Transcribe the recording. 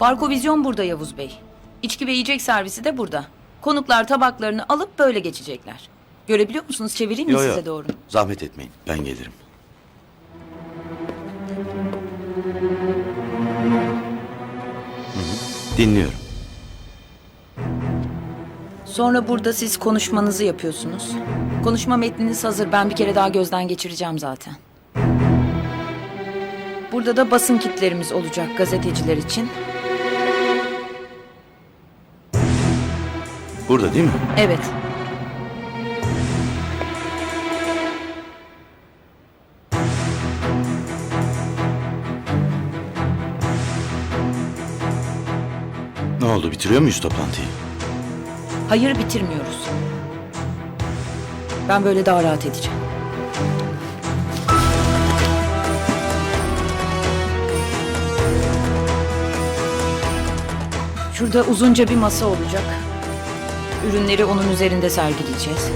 Barkovizyon burada Yavuz Bey. İçki ve yiyecek servisi de burada. Konuklar tabaklarını alıp böyle geçecekler. Görebiliyor musunuz? Çevireyim mi Yo, yo. size doğru? Zahmet etmeyin. Ben gelirim. Hı hı, Dinliyorum. Sonra burada siz konuşmanızı yapıyorsunuz. Konuşma metniniz hazır. Ben bir kere daha gözden geçireceğim zaten. Burada da basın kitlerimiz olacak gazeteciler için. Burada değil mi? Evet. Ne oldu? Bitiriyor muyuz toplantıyı? Hayır bitirmiyoruz. Ben böyle daha rahat edeceğim. Şurada uzunca bir masa olacak. Ürünleri onun üzerinde sergileyeceğiz.